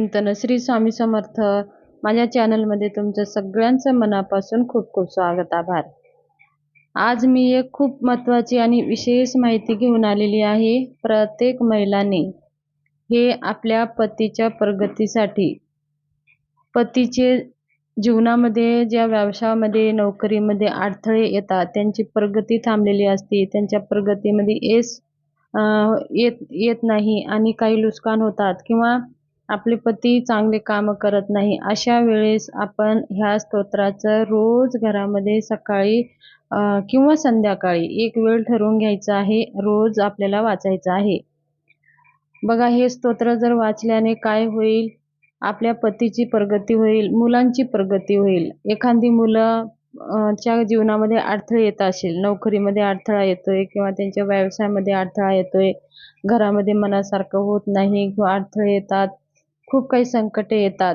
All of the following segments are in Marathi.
चिंतन श्री स्वामी समर्थ माझ्या चॅनलमध्ये तुमचं सगळ्यांचं मनापासून खूप खूप स्वागत आभार. आज मी एक खूप महत्त्वाची आणि विशेष माहिती घेऊन आलेली आहे प्रत्येक महिलाने हे आपल्या पतीच्या प्रगतीसाठी पतीचे जीवनामध्ये ज्या व्यवसायामध्ये नोकरीमध्ये अडथळे येतात त्यांची प्रगती थांबलेली असते त्यांच्या प्रगतीमध्ये येस येत येत नाही आणि काही नुकसान होतात किंवा आपले पती चांगले काम करत नाही अशा वेळेस आपण ह्या स्तोत्राचं रोज घरामध्ये सकाळी किंवा संध्याकाळी एक वेळ ठरवून घ्यायचं आहे रोज आपल्याला वाचायचं आहे. बघा हे स्तोत्र जर वाचल्याने काय होईल? आपल्या पतीची प्रगती होईल मुलांची प्रगती होईल. एखादी मुलं च्या जीवनामध्ये अडथळे येत असेल नोकरीमध्ये अडथळा येतोय किंवा त्यांच्या व्यवसायामध्ये अडथळा येतोय घरामध्ये मनासारखं होत नाही किंवा अडथळे येतात खूप काही संकटे येतात.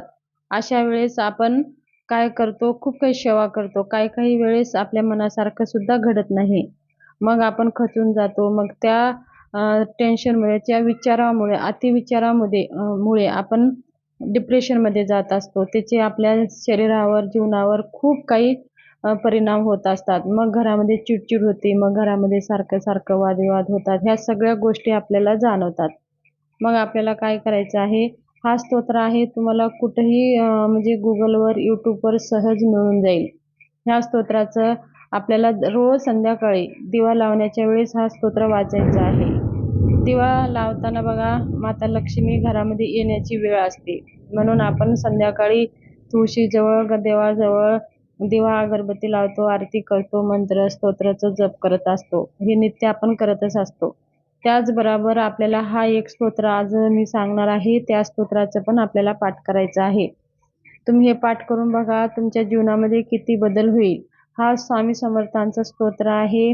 अशा वेळेस आपण काय करतो? खूप काही सेवा करतो. काही काही वेळेस आपल्या मनासारखं सुद्धा घडत नाही. मग आपण खचून जातो. मग त्या टेन्शनमुळे त्या विचारामुळे अतिविचारामध्ये मुळे आपण डिप्रेशनमध्ये जात असतो. त्याचे आपल्या शरीरावर जीवनावर खूप काही परिणाम होत असतात. मग घरामध्ये चिडचिड होते. मग घरामध्ये सारखं सारखं वादविवाद होतात. ह्या सगळ्या गोष्टी आपल्याला जाणवतात. मग आपल्याला काय करायचं आहे? हा स्तोत्र आहे तुम्हाला कुठेही म्हणजे गुगलवर यूट्यूबवर सहज मिळून जाईल. ह्या स्तोत्राचं आपल्याला रोज संध्याकाळी दिवा लावण्याच्या वेळेस हा स्तोत्र वाचायचा आहे. दिवा लावताना बघा माता लक्ष्मी घरामध्ये येण्याची वेळ असते. म्हणून आपण संध्याकाळी तुळशीजवळ देवाजवळ दिवा अगरबत्ती लावतो आरती करतो मंत्र स्तोत्राचं जप करत असतो. हे नित्य आपण करतच असतो. त्याचबरोबर आपल्याला हा एक स्तोत्र आज मी सांगणार आहे. त्या स्तोत्राचं पण आपल्याला पाठ करायचं आहे. तुम्ही हे पाठ करून बघा तुमच्या जीवनामध्ये किती बदल होईल. हा स्वामी समर्थांचा स्तोत्र आहे.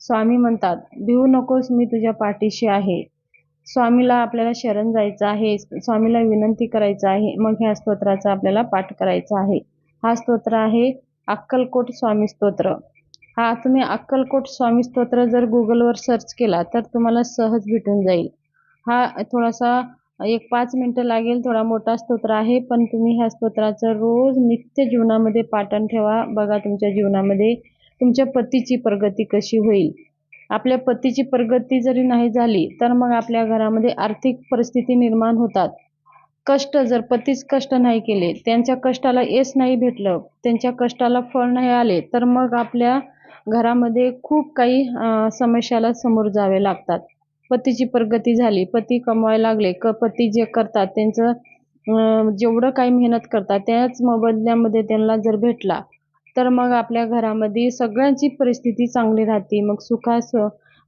स्वामी म्हणतात भिवू नकोस मी तुझ्या पाठीशी आहे. स्वामीला आपल्याला शरण जायचं आहे. स्वामीला विनंती करायचं आहे. मग ह्या स्तोत्राचा आपल्याला पाठ करायचा आहे. हा स्तोत्र आहे अक्कलकोट स्वामी स्तोत्र. हा तुम्ही अक्कलकोट स्वामी स्तोत्र जर गुगलवर सर्च केला तर तुम्हाला सहज भेटून जाईल. हा थोडासा एक पाच मिनटं लागेल थोडा मोठा स्तोत्र आहे पण तुम्ही ह्या स्तोत्राचं रोज नित्य जीवनामध्ये पाठण ठेवा. बघा तुमच्या जीवनामध्ये तुमच्या पतीची प्रगती कशी होईल. आपल्या पतीची प्रगती जरी नाही झाली तर मग आपल्या घरामध्ये आर्थिक परिस्थिती निर्माण होतात. कष्ट जर पतीच कष्ट नाही केले त्यांच्या कष्टाला यश नाही भेटलं त्यांच्या कष्टाला फळ नाही आले तर मग आपल्या घरामध्ये खूप काही समस्याला समोर जावे लागतात. पतीची प्रगती झाली पती कमवायला लागले क पती जे करतात त्यांचं जेवढं काही मेहनत करतात त्याच मोबदल्यामध्ये त्यांना जर भेटला तर मग आपल्या घरामध्ये सगळ्यांची परिस्थिती चांगली राहते मग सुखास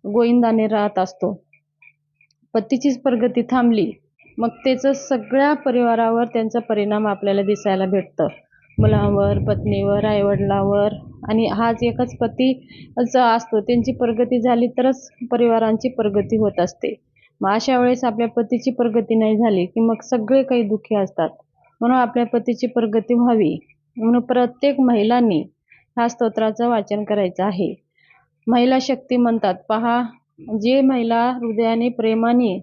गोविंदाने राहत असतो. पतीचीच प्रगती थांबली मग त्याचं सगळ्या परिवारावर त्यांचा परिणाम आपल्याला दिसायला भेटतं. मुलांवर पत्नीवर आईवडिलांवर आणि हाच एकच पती असतो त्यांची प्रगती झाली तरच परिवारांची प्रगती होत असते. मग अशा वेळेस आपल्या पतीची प्रगती नाही झाली की मग सगळे काही दुःखी असतात. म्हणून आपल्या पतीची प्रगती व्हावी. म्हणून प्रत्येक महिलांनी हा स्तोत्राचं वाचन करायचं आहे. महिला शक्ती म्हणतात पहा जे महिला हृदयाने प्रेमाने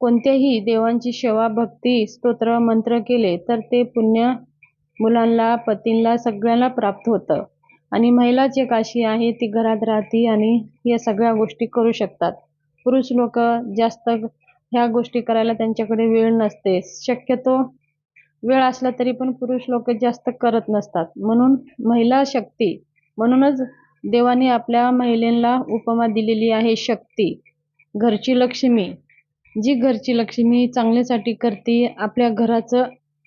कोणत्याही देवांची सेवा भक्ती स्तोत्र मंत्र केले तर ते पुण्य मुलांना पतींना सगळ्यांना प्राप्त होतं. आणि महिला जे काशी आहे ती घरात राहते आणि या सगळ्या गोष्टी करू शकतात. पुरुष लोक जास्त ह्या गोष्टी करायला त्यांच्याकडे वेळ नसते. शक्यतो वेळ असला तरी पण पुरुष लोक जास्त करत नसतात. म्हणून महिला शक्ती म्हणूनच देवाने आपल्या महिलेला उपमा दिलेली आहे शक्ती घरची लक्ष्मी. जी घरची लक्ष्मी चांगल्यासाठी करते आपल्या घराचं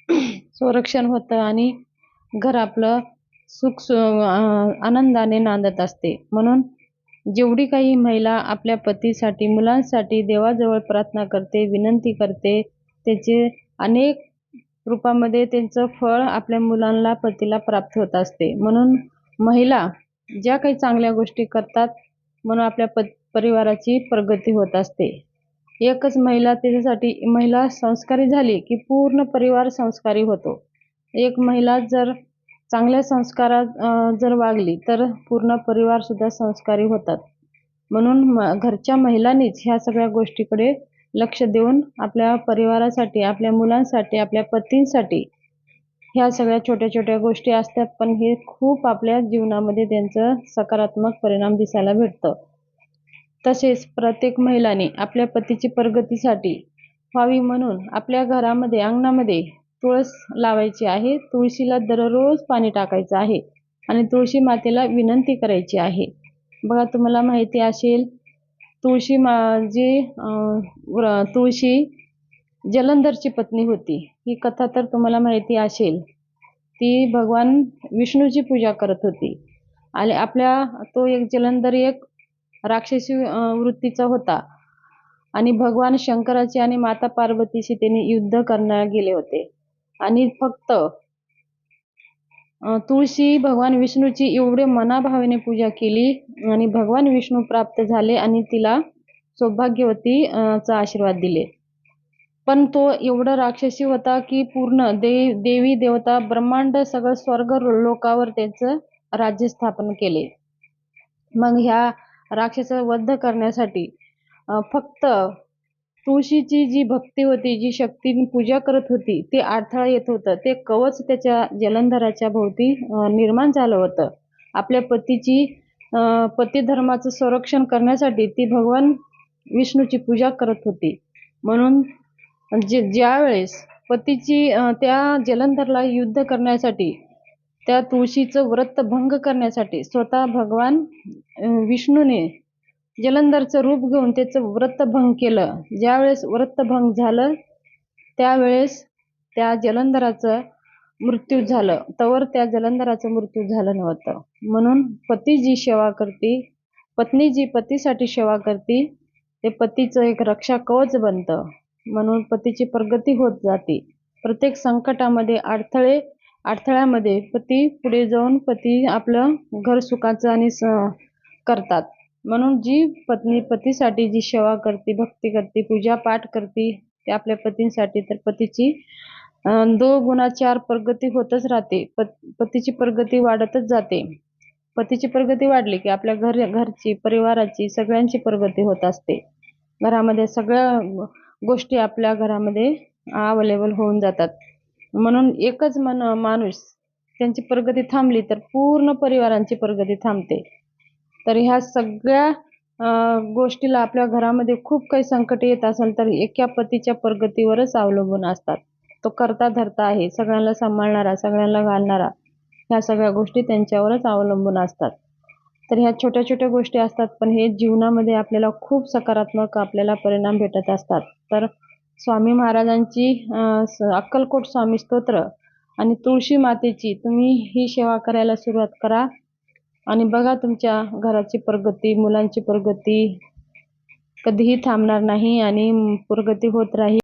संरक्षण होतं आणि घर आपलं सुख सु आनंदाने नांदत असते. म्हणून जेवढी काही महिला आपल्या पतीसाठी मुलांसाठी देवाजवळ प्रार्थना करते विनंती करते त्याचे अनेक रूपामध्ये त्यांचं फळ आपल्या मुलांना पतीला प्राप्त होत असते. म्हणून महिला ज्या काही चांगल्या गोष्टी करतात म्हणून आपल्या प परिवाराची प्रगती होत असते. एकच महिला त्याच्यासाठी महिला संस्कारी झाली की पूर्ण परिवार संस्कारी होतो. एक महिला जर चांगल्या संस्कारात जर वागली तर पूर्ण परिवारसुद्धा संस्कारी होतात. म्हणून घरच्या महिलांनीच ह्या सगळ्या गोष्टीकडे लक्ष देऊन आपल्या परिवारासाठी आपल्या मुलांसाठी आपल्या पतींसाठी ह्या सगळ्या छोट्या छोट्या गोष्टी असतात पण हे खूप आपल्या जीवनामध्ये त्यांचं सकारात्मक परिणाम दिसायला भेटतं. तसेच प्रत्येक महिलाने आपल्या पतीची प्रगतीसाठी व्हावी म्हणून आपल्या घरामध्ये अंगणामध्ये तुळस लावायची आहे. तुळशीला दररोज पाणी टाकायचं आहे आणि तुळशी मातेला विनंती करायची आहे. बघा तुम्हाला माहिती असेल तुळशी मा जी व्र- तुळशी जलंधरची पत्नी होती. ही कथा तर तुम्हाला माहिती असेल. ती भगवान विष्णूची पूजा करत होती. आणि आपल्या तो एक जलंधर एक राक्षसी वृत्तीचा होता. आणि भगवान शंकराची आणि माता पार्वतीशी त्यांनी युद्ध करण्याला गेले होते. आणि फक्त तुळशी भगवान विष्णूची एवढे मनाभावेने पूजा केली आणि भगवान विष्णू प्राप्त झाले आणि तिला सौभाग्यवती चा आशीर्वाद दिले. पण तो एवढा राक्षसी होता की पूर्ण दे देवी देवता ब्रह्मांड सगळं स्वर्ग लोकावर त्याचं राज्य स्थापन केले. मग ह्या राक्षस वध करण्यासाठी फक्त तुळशीची जी भक्ती होती जी शक्तीने पूजा करत होती ते अडथळा येत होतं. ते कवच त्याच्या जलंधराच्या भोवती निर्माण झालं होतं. आपल्या पतीची अं, पती धर्माचं संरक्षण करण्यासाठी ती भगवान विष्णूची पूजा करत होती. म्हणून जे ज्या वेळेस पतीची त्या जलंधरला युद्ध करण्यासाठी त्या तुळशीचं व्रत भंग करण्यासाठी स्वतः भगवान विष्णूने जलंधरचं रूप घेऊन त्याचं व्रतभंग केलं. ज्यावेळेस व्रतभंग झालं त्यावेळेस त्या जलंधराचं मृत्यू झालं. तवर त्या जलंधराचं मृत्यू झालं नव्हतं. म्हणून पती जी सेवा करते पत्नी जी पतीसाठी सेवा करते ते पतीचं एक रक्षा कवच बनतं. म्हणून पतीची प्रगती होत जाते. प्रत्येक संकटामध्ये अडथळे अडथळ्यामध्ये पती पुढे जाऊन पती आपलं घर सुखाचं आणि स करतात. म्हणून जी पत्नी पतीसाठी जी सेवा करते भक्ती करते पूजा पाठ करते ते आपल्या पतींसाठी तर पतीची दो गुणा चार प्रगती होतच राहते. पत पतीची प्रगती वाढतच जाते. पतीची प्रगती वाढली की आपल्या घर घरची परिवाराची सगळ्यांची प्रगती होत असते. घरामध्ये सगळ्या गोष्टी आपल्या घरामध्ये अवेलेबल होऊन जातात. म्हणून एकच मन माणूस त्यांची प्रगती थांबली तर पूर्ण परिवारांची प्रगती थांबते. तर ह्या सगळ्या गोष्टीला आपल्या घरामध्ये खूप काही संकट येत असेल तर एका पतीच्या प्रगतीवरच अवलंबून असतात. तो करता धरता आहे सगळ्यांना सांभाळणारा सगळ्यांना घालणारा ह्या सगळ्या गोष्टी त्यांच्यावरच अवलंबून असतात. तर ह्या छोट्या छोट्या गोष्टी असतात पण हे जीवनामध्ये आपल्याला खूप सकारात्मक आपल्याला परिणाम भेटत असतात. तर स्वामी महाराजांची अक्कलकोट स्वामी स्तोत्र आणि तुळशी मातेची तुम्ही ही सेवा करायला सुरुवात करा. आणि बघा तुमच्या घराची प्रगती मुलांची प्रगती. कधीही थांबणार नाही आणि प्रगती होत राहील.